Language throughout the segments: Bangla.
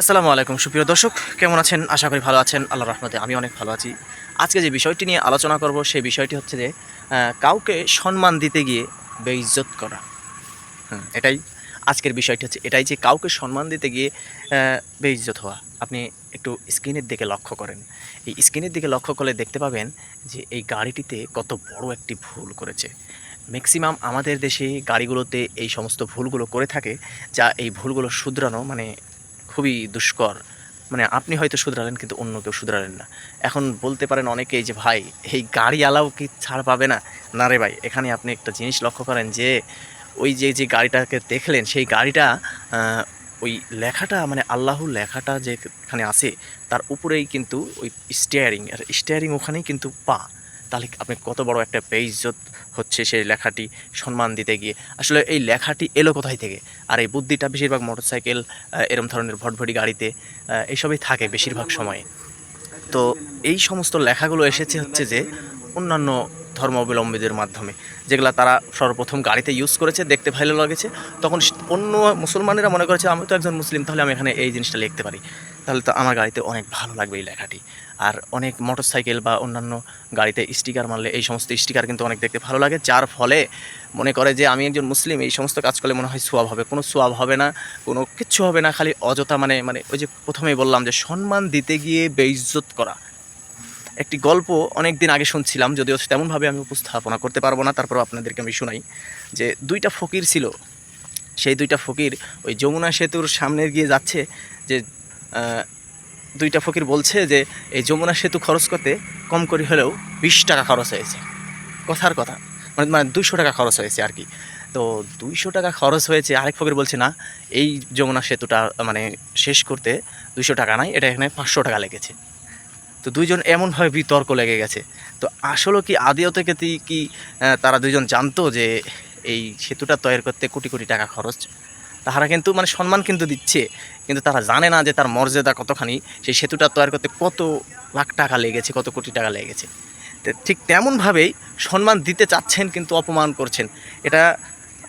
আসসালামু আলাইকুম, সুপ্রিয় দর্শক, কেমন আছেন? আশা করি ভালো আছেন। আল্লাহ রহমতে আমি অনেক ভালো আছি। আজকে যে বিষয়টি নিয়ে আলোচনা করব, সেই বিষয়টি হচ্ছে যে কাউকে সম্মান দিতে গিয়ে বেইজ্জত করা। এটাই আজকের বিষয়টি হচ্ছে, এটাই যে কাউকে সম্মান দিতে গিয়ে বেইজ্জত হওয়া। আপনি একটু স্ক্রিনের দিকে লক্ষ্য করেন। এই স্ক্রিনের দিকে লক্ষ্য করলে দেখতে পাবেন যে, এই গাড়িটিতে কত বড় একটি ভুল করেছে। ম্যাক্সিমাম আমাদের দেশে গাড়িগুলোতে এই সমস্ত ভুলগুলো করে থাকে, যা এই ভুলগুলো শুধরানো মানে খুবই দুষ্কর। মানে আপনি হয়তো শুধরালেন কিন্তু অন্য কেউ শুধরালেন না। এখন বলতে পারেন অনেকেই যে, ভাই, এই গাড়ি আলাও কি ছাড় পাবে না? না রে ভাই, এখানে আপনি একটা জিনিস লক্ষ্য করেন যে, ওই যে যে গাড়িটাকে দেখলেন, সেই গাড়িটা ওই লেখাটা মানে আল্লাহর লেখাটা যেখানে আছে, তার উপরেই কিন্তু ওই স্টিয়ারিং আর স্টিয়ারিং ওখানেই কিন্তু পা। তাহলে আপনি কত বড় একটা বেইজ্জত হচ্ছে সেই লেখাটি সম্মান দিতে গিয়ে। আসলে এই লেখাটি এলো কোথায় থেকে? আর এই বুদ্ধিটা বেশিরভাগ মোটরসাইকেল এরম ধরনের ভটভটি গাড়িতে এইসবই থাকে বেশিরভাগ সময়ে। তো এই সমস্ত লেখাগুলো এসেছে হচ্ছে যে অন্যান্য ধর্মাবলম্বীদের মাধ্যমে, যেগুলো তারা সর্বপ্রথম গাড়িতে ইউজ করেছে, দেখতে ভালো লাগেছে। তখন অন্য মুসলমানেরা মনে করেছে, আমি তো একজন মুসলিম, তাহলে আমি এখানে এই জিনিসটা লিখতে পারি। তাহলে তো আমার গাড়িতে অনেক ভালো লাগবে এই লেখাটি। আর অনেক মোটরসাইকেল বা অন্যান্য গাড়িতে স্টিকার মারলে এই সমস্ত স্টিকার কিন্তু অনেক দেখতে ভালো লাগে। যার ফলে মনে করে যে, আমি একজন মুসলিম, এই সমস্ত কাজ করলে মনে হয় সোয়াব হবে। কোনো সোয়াব হবে না, কোনো কিচ্ছু হবে না, খালি অযথা মানে মানে ওই যে প্রথমেই বললাম যে, সম্মান দিতে গিয়ে বেইজ্জত করা। একটি গল্প অনেক দিন আগে শুনছিলাম, যদিও তেমনভাবে আমি উপস্থাপনা করতে পারব না, তারপরও আপনাদেরকে আমি শোনাই। যে দুইটা ফকির ছিল, সেই দুইটা ফকির ওই যমুনা সেতুর সামনে গিয়ে যাচ্ছে, যে দুইটা ফকির বলছে যে, এই যমুনা সেতু খরচ করতে কম করে হলেও বিশ টাকা খরচ হয়েছে। কথার কথা। মানে মানে দুইশো টাকা খরচ হয়েছে আর কি। তো দুইশো টাকা খরচ হয়েছে, আরেক ফকির বলছে, না, এই যমুনা সেতুটা মানে শেষ করতে দুইশো টাকা নাই, এটা এখানে পাঁচশো টাকা লেগেছে। তো দুইজন এমনভাবে বিতর্ক লেগে গেছে। তো আসলে কি আদিও থেকে কি তারা দুইজন জানতো যে এই সেতুটা তৈরি করতে কোটি কোটি টাকা খরচ? তাহারা কিন্তু মানে সম্মান কিন্তু দিচ্ছে, কিন্তু তারা জানে না যে তার মর্যাদা কতখানি, সেই সেতুটা তৈরি করতে কত লাখ টাকা লেগেছে, কত কোটি টাকা লেগেছে। ঠিক তেমনভাবেই সম্মান দিতে চাচ্ছেন কিন্তু অপমান করছেন। এটা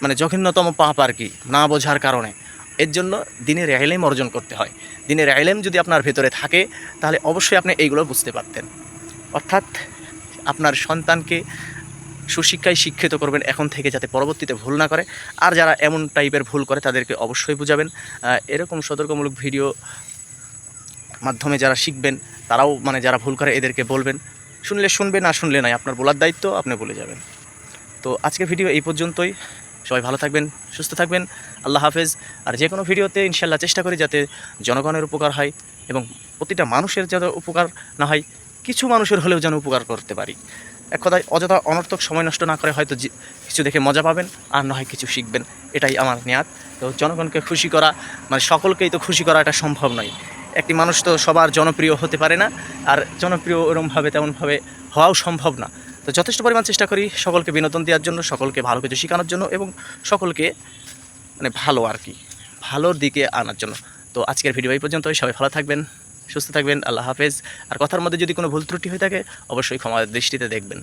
মানে জঘন্যতম পাপ আর কি, না বোঝার কারণে। এর জন্য দিনের এলেম অর্জন করতে হয়। দিনের এলেম যদি আপনার ভেতরে থাকে, তাহলে অবশ্যই আপনি এইগুলো বুঝতে পারতেন। অর্থাৎ আপনার সন্তানকে সুশিক্ষায় শিক্ষিত করবেন এখন থেকে যাতে পরবর্তীতে ভুল না করে। আর যারা এমন টাইপের ভুল করে, তাদেরকে অবশ্যই বুঝাবেন। এরকম সতর্কমূলক ভিডিও মাধ্যমে যারা শিখবেন, তারাও মানে যারা ভুল করে, এদেরকে বলবেন। শুনলে শুনবে, না শুনলে নাই আপনার বলার দায়িত্ব, আপনি বলে যাবেন। তো আজকে ভিডিও এই পর্যন্তই। সবাই ভালো থাকবেন, সুস্থ থাকবেন, আল্লাহ হাফেজ। আর যে কোনো ভিডিওতে ইনশাল্লাহ চেষ্টা করি যাতে জনগণের উপকার হয় এবং প্রতিটা মানুষের যাতে উপকার না হয়, কিছু মানুষের হলেও যেন উপকার করতে পারি। এক কথায় অযথা অনর্থক সময় নষ্ট না করে হয়তো কিছু দেখে মজা পাবেন, আর না হয় কিছু শিখবেন। এটাই আমার নেয়াত। তো জনগণকে খুশি করা মানে সকলকেই তো খুশি করা এটা সম্ভব নয়। একটি মানুষ তো সবার জনপ্রিয় হতে পারে না, আর জনপ্রিয় ওরমভাবে তেমনভাবে হওয়াও সম্ভব না। তো যথেষ্ট পরিমাণ চেষ্টা করি সকলকে বিনোদন দেওয়ার জন্য, সকলকে ভালো কিছু শেখানোর জন্য এবং সকলকে মানে ভালো আর কি, ভালোর দিকে আনার জন্য। তো আজকের ভিডিও এই পর্যন্ত সবাই ভালো থাকবেন, সুস্থ থাকবেন। আল্লাহ হাফেজ। আর কথার মধ্যে যদি কোনো ভুল ত্রুটি হয়ে থাকে, অবশ্যই ক্ষমা দৃষ্টিতে দেখবেন।